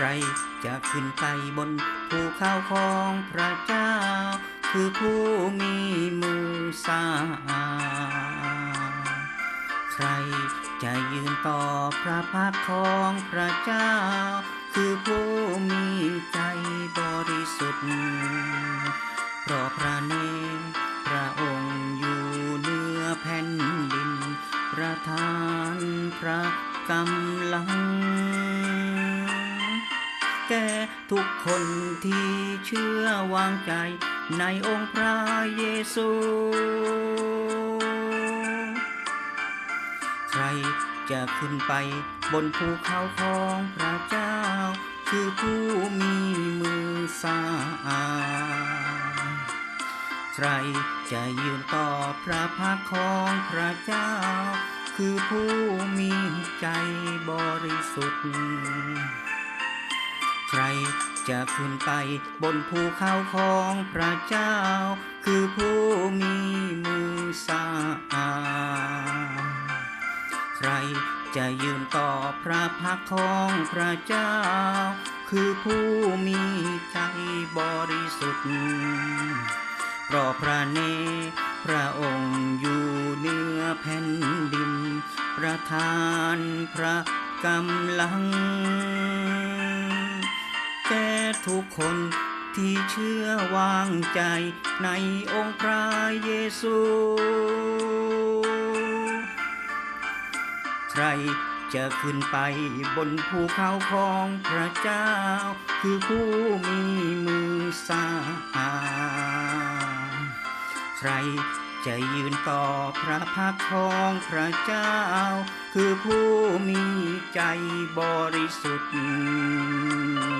ใครจะขึ้นไปบนภูเขาของพระเจ้า คือผู้มีมือสาใครจะยืนต่อพระพักของพระเจ้า คือผู้มีใจบริสุทธิ์เพราะพระเนตรพระองค์อยู่เหนือแผ่นดินประทานพระกำลัง ทุกคนที่เชื่อวางใจในองค์พระเยซู ใครจะขึ้นไปบนภูเขาของพระเจ้า คือผู้มีมือสร้างใครจะยืนต่อพระพักของพระเจ้า คือผู้มีใจบริสุทธิ์ ใครจะขึ้นไปบนภูเขาของพระเจ้า คือผู้มีมือสร้างใครจะยืนต่อพระพักของพระเจ้า คือผู้มีใจบริสุทธิ์เพราะพระเนพระองค์อยู่เหนือแผ่นดิน ประทานพระกำลัง ทุกคนที่เชื่อวางใจในองค์พระเยซู ใครจะขึ้นไปบนภูเขาของพระเจ้า คือผู้มีมือสร้างใครจะยืนต่อพระพักของพระเจ้า คือผู้มีใจบริสุทธิ์